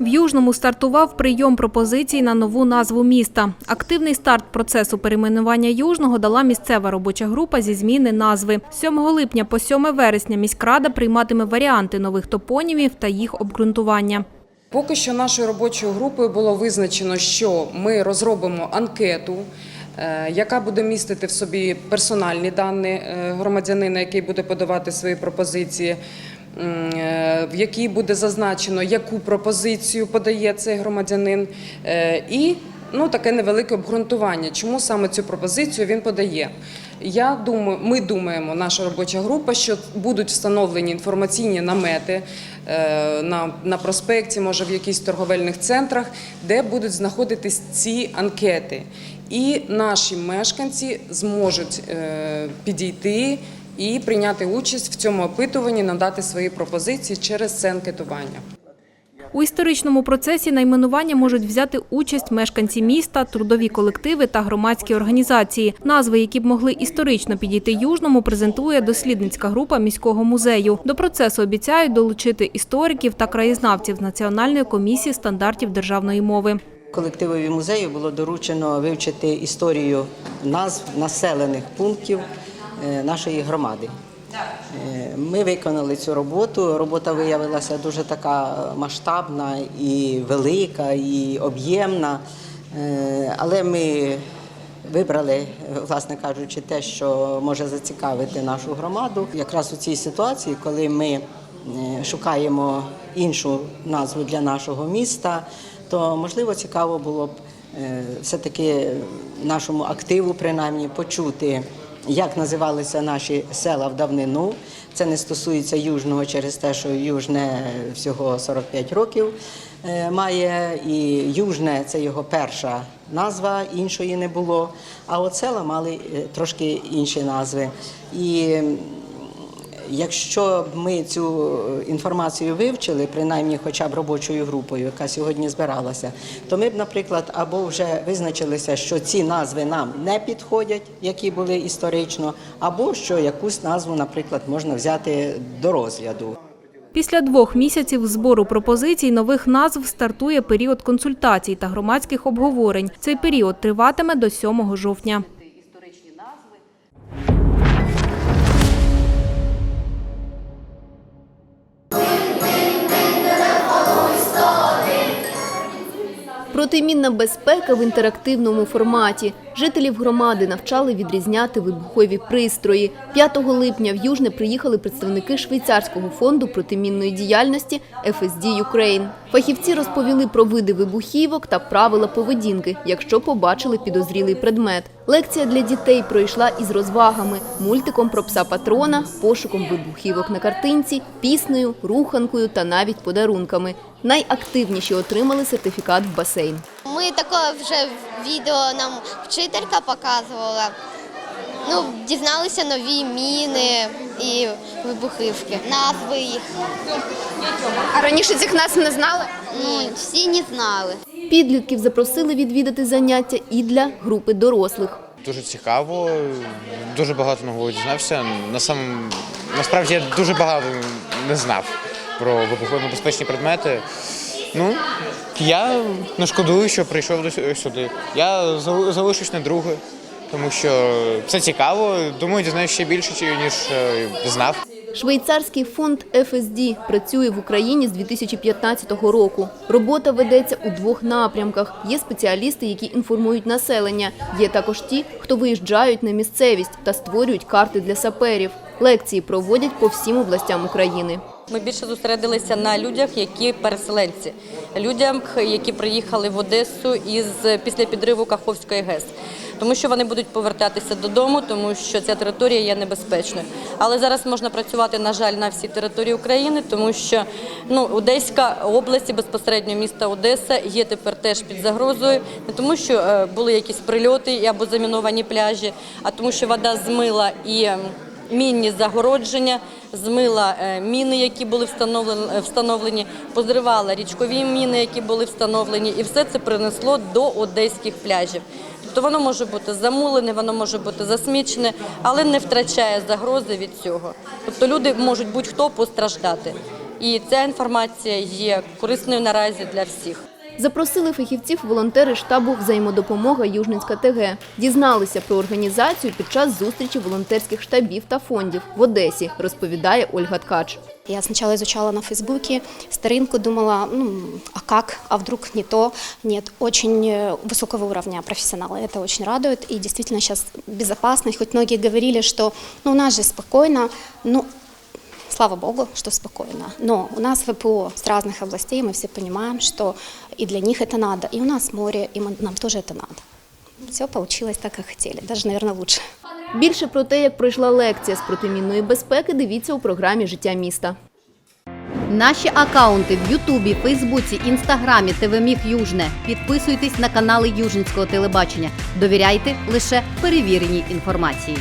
В Южному стартував прийом пропозицій на нову назву міста. Активний старт процесу перейменування Южного дала місцева робоча група зі зміни назви. 7 липня по 7 вересня міськрада прийматиме варіанти нових топонімів та їх обґрунтування. Поки що нашою робочою групою було визначено, що ми розробимо анкету, е, яка буде містити в собі персональні дані е, громадянина, який буде подавати свої пропозиції, в якій буде зазначено, яку пропозицію подає цей громадянин, е, і ну, таке невелике обґрунтування, чому саме цю пропозицію він подає. Я думаю, ми думаємо, наша робоча група, що будуть встановлені інформаційні намети е, на, на проспекті, може в якихось торговельних центрах, де будуть знаходитись ці анкети. І наші мешканці зможуть е, підійти і прийняти участь в цьому опитуванні, надати свої пропозиції через це анкетування. У історичному процесі найменування можуть взяти участь мешканці міста, трудові колективи та громадські організації. Назви, які б могли історично підійти Южному, презентує дослідницька група міського музею. До процесу обіцяють долучити істориків та краєзнавців з Національної комісії стандартів державної мови. Колективові музею було доручено вивчити історію назв населених пунктів нашої громади. Е, Ми виконали цю роботу. Робота виявилася дуже така масштабна і велика, і об'ємна. Е, Але ми вибрали, е, власне кажучи, те, що може зацікавити нашу громаду. Якраз у цій ситуації, коли ми е, шукаємо іншу назву для нашого міста, то можливо цікаво було б е, все-таки нашому активу, принаймні, почути, як називалися наші села в давнину. Це не стосується Южного через те, що Южне всього 45 років е, має, і Южне це його перша назва, іншої не було. А от села мали е, трошки інші назви. І Якщо б ми цю інформацію вивчили, принаймні хоча б робочою групою, яка сьогодні збиралася, то ми б, наприклад, або вже визначилися, що ці назви нам не підходять, які були історично, або що якусь назву, наприклад, можна взяти до розгляду. Після двох місяців збору пропозицій нових назв стартує період консультацій та громадських обговорень. Цей період триватиме до 7 жовтня. Протимінна безпека в інтерактивному форматі. Жителів громади навчали відрізняти вибухові пристрої. 5 липня в Южне приїхали представники швейцарського фонду протимінної діяльності FSD Ukraine. Фахівці розповіли про види вибухівок та правила поведінки, якщо побачили підозрілий предмет. Лекція для дітей пройшла із розвагами, мультиком про пса патрона, пошуком вибухівок на картинці, піснею, руханкою та навіть подарунками. Найактивніші отримали сертифікат в басейн. Ми таке вже відео нам вчителька показувала. Ну, дізналися нові міни і вибухівки. Назви їх. А раніше цих нас не знали? Ні, всі не знали. Підлітків запросили відвідати заняття і для групи дорослих. Дуже цікаво, дуже багато нового дізнався. На сам... Насправді я дуже багато не знав про вибухонебезпечні предмети. Ну, я не шкодую, що прийшов сюди. Я залишусь на друге, тому що це цікаво. Думаю, дізнаюся ще більше, ніж е, знав. Швейцарський фонд FSD працює в Україні з 2015 року. Робота ведеться у двох напрямках. Є спеціалісти, які інформують населення. Є також ті, хто виїжджають на місцевість та створюють карти для саперів. Лекції проводять по всім областям України. Ми більше зосередилися на людях, які переселенці, людям, які приїхали в Одесу із після підриву Каховської ГЕС. Тому що вони будуть повертатися додому, тому що ця територія є небезпечною. Але зараз можна працювати, на жаль, на всій території України, тому що ну, Одеська область, безпосередньо міста Одеса, є тепер теж під загрозою, не тому, що е, були якісь прильоти або заміновані пляжі, а тому, що вода змила і. Мінні загородження, змила е, міни, які були встановлені, встановлені, позривала річкові міни, які були встановлені, і все це принесло до одеських пляжів. Тобто воно може бути замулене, воно може бути засмічене, але не втрачає загрози від цього. Тобто люди можуть будь-хто постраждати. І ця інформація є корисною наразі для всіх. Запросили фахівців волонтери штабу «Взаємодопомога Южницька ТГ». Дізналися про організацію під час зустрічі волонтерських штабів та фондів в Одесі, розповідає Ольга Ткач. Я сначала изучала на Фейсбуке старинку, думала, ну, а как, а вдруг не то. Нет, очень э, высокого уровня профессионалы, это очень радует. И действительно сейчас безопасно, И хоть многие говорили, что ну, у нас же спокойно, ну, слава богу, что спокойно. Но у нас ВПО с разных областей, мы все понимаем, что и для них это надо, и у нас море, и мы- нам тоже это надо. Все получилось так, как хотели, даже, наверное, лучше. Більше про те, як пройшла лекція з протимінної безпеки, дивіться у програмі «Життя міста». Наші акаунти в Ютубі, Фейсбуці, Інстаграмі, ТВ Міг Южне. Підписуйтесь на канали Южницького телебачення. Довіряйте лише перевіреній інформації.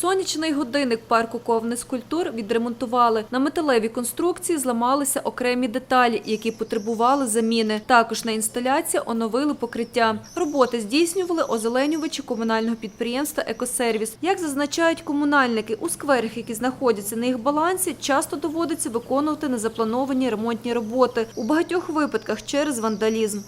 Сонячний годинник парку Ковни скульптур відремонтували. На металевій конструкції зламалися окремі деталі, які потребували заміни. Також на інсталяції оновили покриття. Роботи здійснювали озеленювачі комунального підприємства «Екосервіс». Як зазначають комунальники, у скверах, які знаходяться на їх балансі, часто доводиться виконувати незаплановані ремонтні роботи. У багатьох випадках через вандалізм.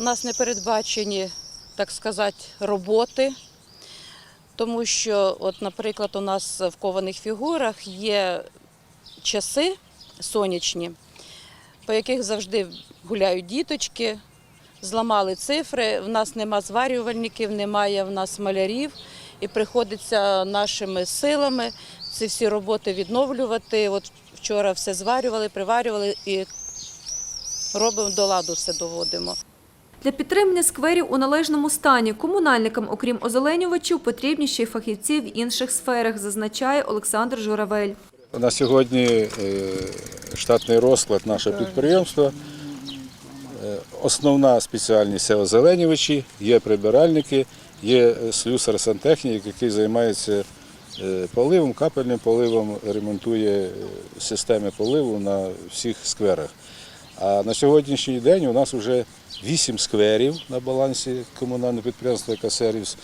У нас не передбачені, так сказати, роботи, тому що, от, наприклад, у нас в кованих фігурах є часи сонячні, по яких завжди гуляють діточки, зламали цифри. В нас нема зварювальників, немає в нас малярів, і приходиться нашими силами ці всі роботи відновлювати. От вчора все зварювали, приварювали і робимо до ладу, все доводимо. Для підтримання скверів у належному стані комунальникам, окрім озеленювачів, потрібні ще й фахівці в інших сферах, зазначає Олександр Журавель. На сьогодні е, штатний розклад нашого підприємства. Е, Основна спеціальність це озеленювачі, є прибиральники, є слюсар сантехнік, який займається е, поливом, капельним поливом, ремонтує системи поливу на всіх скверах. А на сьогоднішній день у нас вже вісім скверів на балансі комунального підприємства «Екосервіс»,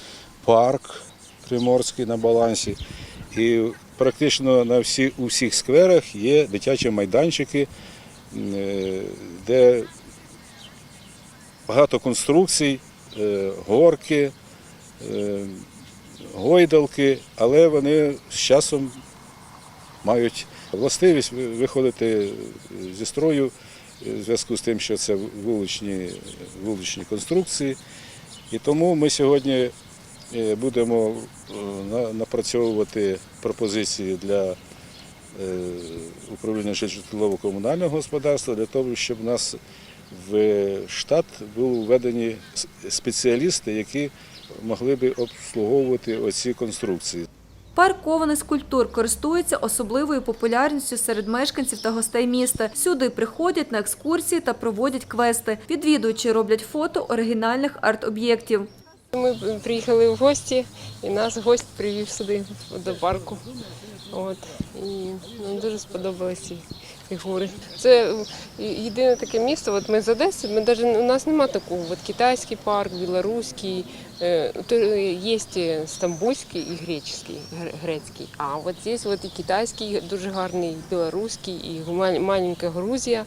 парк Приморський на балансі. І практично на всі, у всіх скверах є дитячі майданчики, е, де багато конструкцій, е, горки, е, гойдалки, але вони з часом мають властивість виходити зі строю в зв'язку з тим, що це вуличні, вуличні конструкції. І тому ми сьогодні е, будемо е, напрацьовувати пропозиції для е, управління житлово-комунального господарства для того, щоб у нас в штат були введені спеціалісти, які могли би обслуговувати оці конструкції. Парк кованих скульптур користується особливою популярністю серед мешканців та гостей міста. Сюди приходять на екскурсії та проводять квести. Відвідувачі роблять фото оригінальних арт-об'єктів. Ми приїхали в гості, і нас гость привів сюди до парку. От. І нам дуже сподобалися ці фігури. Це єдине таке місто. От ми з Одеси, ми даже, у нас немає такого. От китайський парк, білоруський, е, є стамбульський і греческий, гре- грецький. А от здесь от і китайський дуже гарний, і білоруський, і мал- маленька Грузія.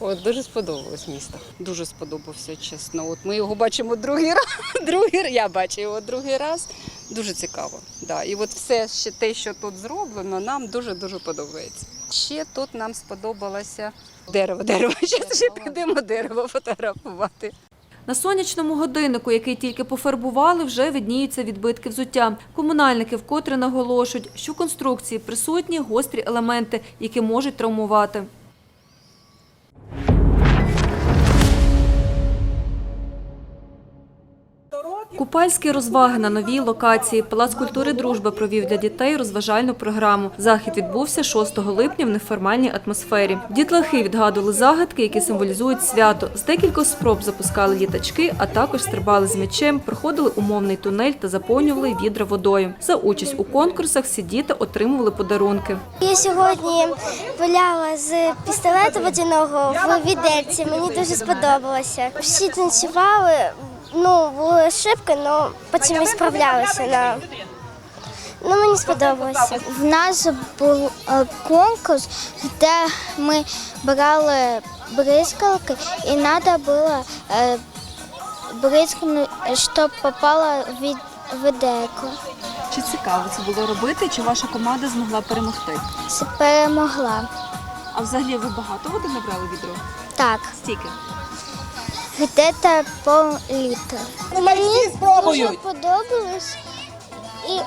От дуже сподобалось місто. Дуже сподобався, чесно. От ми його бачимо другий раз. Другий. Я бачу його другий раз. Дуже цікаво. Да. І от все ще те, що тут зроблено, нам дуже дуже подобається. Ще тут нам сподобалося дерево. Дерево. Зараз ще підемо дерево фотографувати. На сонячному годиннику, який тільки пофарбували, вже видніються відбитки взуття. Комунальники вкотре наголошують, що в конструкції присутні гострі елементи, які можуть травмувати. Купальські розваги на новій локації. Палац культури «Дружба» провів для дітей розважальну програму. Захід відбувся 6 липня в неформальній атмосфері. Дітлахи відгадували загадки, які символізують свято. З декількох спроб запускали літачки, а також стрибали з м'ячем, проходили умовний тунель та заповнювали відра водою. За участь у конкурсах всі діти отримували подарунки. Я сьогодні гуляла з пістолету водяного в відерці. Мені дуже сподобалося. Всі танцювали. Ну, були ошибки, але потім ми справлялися на, Ну, мені сподобалося. В нас був е, конкурс, де ми брали бризкалки, і треба було е, бризкнути, щоб попало від ведеко. Чи цікаво це було робити? Чи ваша команда змогла перемогти? Перемогла. А взагалі ви багато води набрали відро? Так, Стільки? Где-то пол-літра. Мені дуже подобалось. І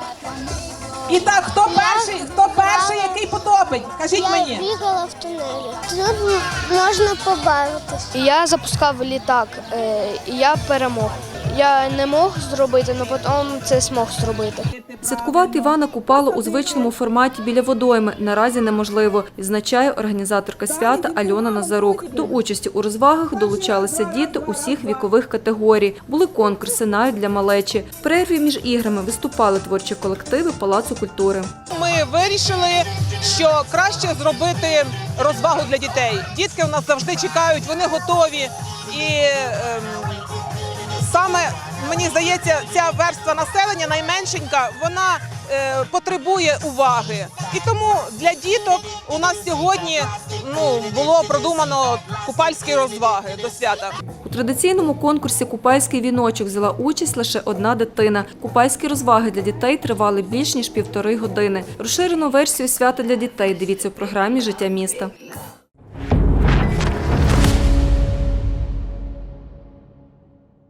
І так, хто перший, хто перший, який потопить? Кажіть я мені. бігала в тунелі. Тут можна побавитись. Я запускав літак, і я перемог. Я не мог зробити, але потім це змог зробити. Святкувати Івана Купало у звичному форматі біля водойми наразі неможливо, відзначає організаторка свята Альона Назарук. До участі у розвагах долучалися діти усіх вікових категорій. Були конкурси навіть для малечі. В перерві між іграми виступали творчі колективи Палацу культури. Ми вирішили, що краще зробити розвагу для дітей. Дітки у нас завжди чекають, вони готові. І ем, саме мені здається, ця верства населення найменшенька, вона е, потребує уваги. І тому для діток у нас сьогодні ну, було продумано купальські розваги до свята. У традиційному конкурсі Купальський віночок взяла участь лише одна дитина. Купальські розваги для дітей тривали більш ніж півтори години. Розширену версію свята для дітей дивіться в програмі Життя міста.